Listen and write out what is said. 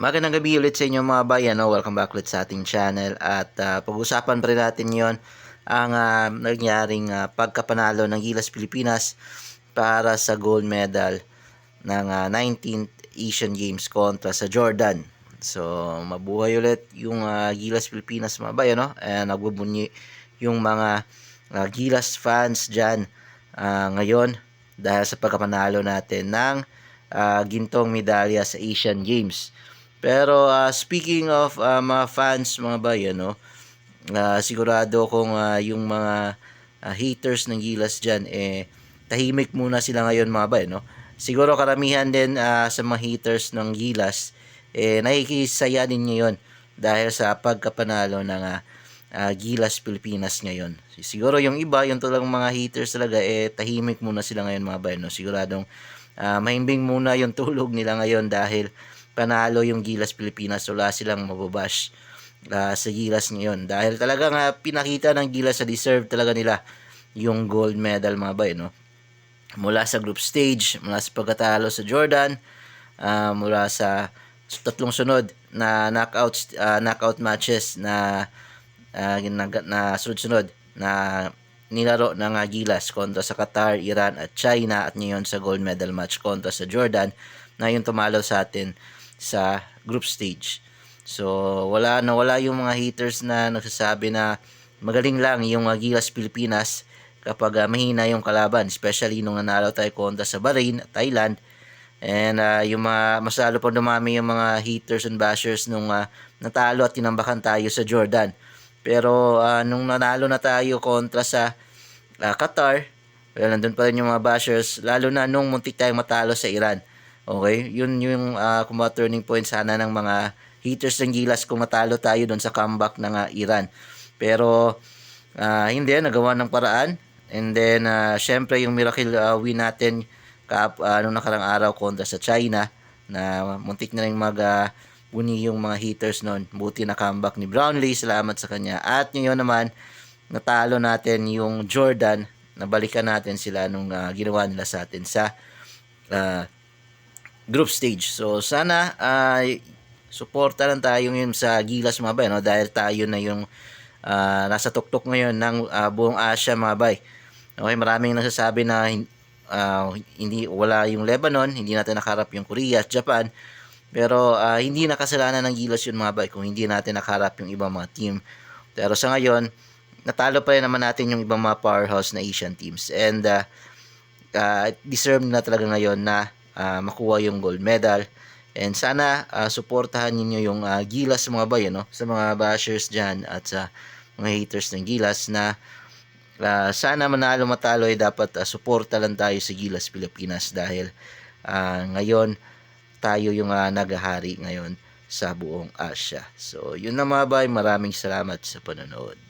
Magandang gabi ulit sa inyo mga bayan. No? Welcome back ulit sa ating channel. At ah, pag-usapan pa rin natin yon ang ah, nangyaring ah, pagkapanalo ng Gilas Pilipinas para sa gold medal ng ah, 19th Asian Games kontra sa Jordan. So, mabuhay ulit yung ah, Gilas Pilipinas mga bayan. No? Eh, nagbubunyi yung mga ah, Gilas fans dyan ah, ngayon dahil sa pagkapanalo natin ng ah, gintong medalya sa Asian Games. Pero ah, speaking of ah, mga fans mga bayan, no, ah, sigurado kung ah, yung mga ah, haters ng Gilas dyan, eh, tahimik muna sila ngayon mga bayan. No? Siguro karamihan din ah, sa mga haters ng Gilas, eh, nakikisaya din ngayon dahil sa pagkapanalo ng ah, ah, Gilas Pilipinas ngayon. Siguro yung iba, yung tulang mga haters talaga, eh, tahimik muna sila ngayon mga bayan. No? Siguradong ah, mahimbing muna yung tulog nila ngayon dahil panalo yung Gilas Pilipinas. Wala silang mababash ah, sa Gilas ngayon. Dahil talaga nga pinakita ng Gilas sa deserve talaga nila yung gold medal mga bay, no? Mula sa group stage, mula sa pagkatalo sa Jordan, ah, mula sa tatlong sunod na knockout ah, knockout matches na ah, na, sunod-sunod na nilaro ng ah, Gilas kontra sa Qatar, Iran at China at ngayon sa gold medal match kontra sa Jordan na yung tumalo sa atin sa group stage. So, wala na wala yung mga haters na nagsasabi na magaling lang yung uh, Pilipinas kapag uh, mahina yung kalaban, especially nung nanalo tayo kontra sa Bahrain, Thailand. And uh, yung mga mas lalo pa dumami yung mga haters and bashers nung uh, natalo at tinambakan tayo sa Jordan. Pero uh, nung nanalo na tayo kontra sa uh, Qatar, well, nandun pa rin yung mga bashers, lalo na nung muntik tayong matalo sa Iran. Okay? Yun yung uh, kumbaga turning point sana ng mga haters ng Gilas kung matalo tayo doon sa comeback ng uh, Iran. Pero uh, hindi, nagawa ng paraan. And then, uh, syempre yung miracle uh, win natin kap, uh, nung nakarang araw kontra sa China na muntik na rin mag uh, yung mga haters noon. Buti na comeback ni Brownlee. Salamat sa kanya. At ngayon naman, natalo natin yung Jordan. Nabalikan natin sila nung uh, ginawa nila sa atin sa uh, group stage. So sana ay uh, suporta lang tayo ngayon sa Gilas mga bay no dahil tayo na yung uh, nasa tuktok ngayon ng uh, buong Asia mga bay. Okay, maraming nagsasabi na uh, hindi wala yung Lebanon, hindi natin nakarap yung Korea at Japan. Pero uh, hindi nakasalanan ng Gilas yun mga kung hindi natin nakarap yung ibang mga team. Pero sa ngayon, natalo pa rin naman natin yung ibang mga powerhouse na Asian teams. And uh, uh, deserve na talaga ngayon na uh, makuha yung gold medal. And sana uh, suportahan niyo yung uh, Gilas mga bayan, no? sa mga bashers dyan at sa mga haters ng Gilas na uh, sana manalo matalo ay dapat uh, suporta lang tayo sa Gilas Pilipinas dahil uh, ngayon tayo yung uh, naghahari ngayon sa buong Asia. So, yun na mga bay. Maraming salamat sa panonood.